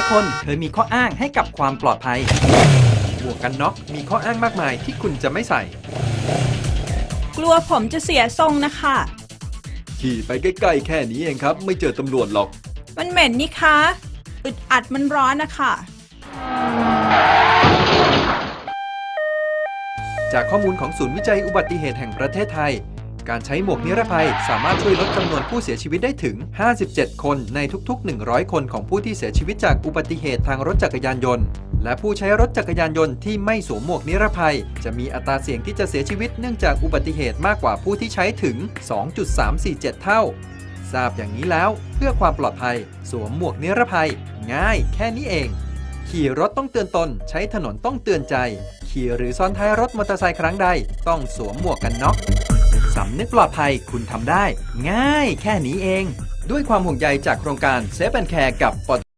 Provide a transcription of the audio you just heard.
ายคนเคยมีข้ออ้างให้กับความปลอดภัย หมวกกันน็อกมีข้ออ้างมากมายที่คุณจะไม่ใส่ กลัวผมจะเสียทรงนะคะ ขี่ไปใกล้ๆแค่นี้เองครับ ไม่เจอตำรวจหรอก มันเหม็นนี่คะอึดอัดมันร้อนนะคะ จากข้อมูลของศูนย์วิจัยอุบัติเหตุแห่งประเทศไทย การใช้หมวกนิรภัยสามารถช่วยลดจำนวนผู้เสียชีวิตได้ถึง 57 คนในทุกๆ 100 คนของผู้ที่เสียชีวิตจากอุบัติเหตุทางรถจักรยานยนต์ และผู้ใช้รถจักรยานยนต์ที่ไม่สวมหมวกนิรภัย จะมีอัตราเสี่ยงที่จะเสียชีวิตเนื่องจากอุบัติเหตุมากกว่าผู้ที่ใช้ถึง 2.347 เท่า ทราบอย่างนี้แล้วเพื่อความปลอดภัย สวมหมวกนิรภัย ง่าย แค่นี้เอง ขี่รถต้องเตือนตน ใช้ถนนต้องเตือนใจ ขี่หรือซ้อนท้ายรถมอเตอร์ไซค์ครั้งใด ต้องสวมหมวกกันน็อก สำนึกปลอดภัยคุณทำได้ ง่ายแค่นี้เอง ด้วยความห่วงใยจากโครงการเซฟแอนแคร์กับปต